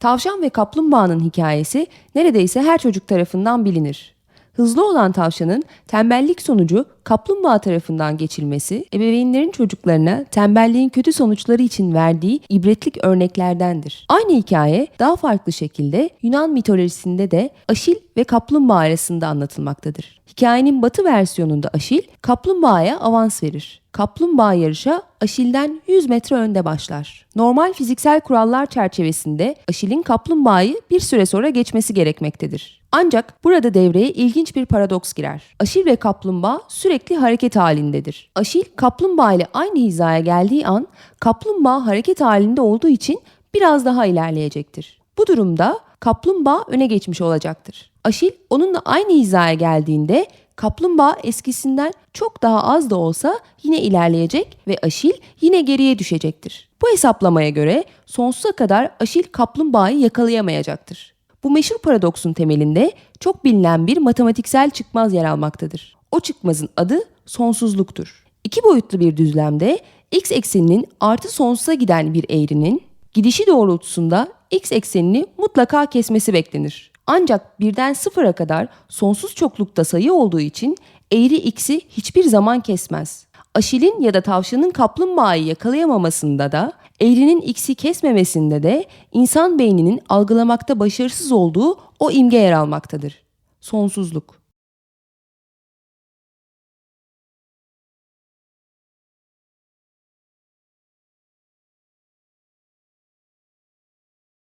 Tavşan ve kaplumbağanın hikayesi neredeyse her çocuk tarafından bilinir. Hızlı olan tavşanın tembellik sonucu kaplumbağa tarafından geçilmesi, ebeveynlerin çocuklarına tembelliğin kötü sonuçları için verdiği ibretlik örneklerdendir. Aynı hikaye daha farklı şekilde Yunan mitolojisinde de Aşil ve kaplumbağa arasında anlatılmaktadır. Hikayenin batı versiyonunda Aşil, kaplumbağaya avans verir. Kaplumbağa yarışa Aşil'den 100 metre önde başlar. Normal fiziksel kurallar çerçevesinde Aşil'in kaplumbağayı bir süre sonra geçmesi gerekmektedir. Ancak burada devreye ilginç bir paradoks girer. Aşil ve kaplumbağa sürekli hareket halindedir. Aşil kaplumbağa ile aynı hizaya geldiği an kaplumbağa hareket halinde olduğu için biraz daha ilerleyecektir. Bu durumda kaplumbağa öne geçmiş olacaktır. Aşil onunla aynı hizaya geldiğinde kaplumbağa eskisinden çok daha az da olsa yine ilerleyecek ve Aşil yine geriye düşecektir. Bu hesaplamaya göre sonsuza kadar Aşil kaplumbağayı yakalayamayacaktır. Bu meşhur paradoksun temelinde çok bilinen bir matematiksel çıkmaz yer almaktadır. O çıkmazın adı sonsuzluktur. İki boyutlu bir düzlemde x ekseninin artı sonsuza giden bir eğrinin gidişi doğrultusunda x eksenini mutlaka kesmesi beklenir. Ancak birden sıfıra kadar sonsuz çoklukta sayı olduğu için eğri x'i hiçbir zaman kesmez. Aşil'in ya da tavşanın kaplumbağayı yakalayamamasında da eğrinin x'i kesmemesinde de insan beyninin algılamakta başarısız olduğu o imge yer almaktadır. Sonsuzluk.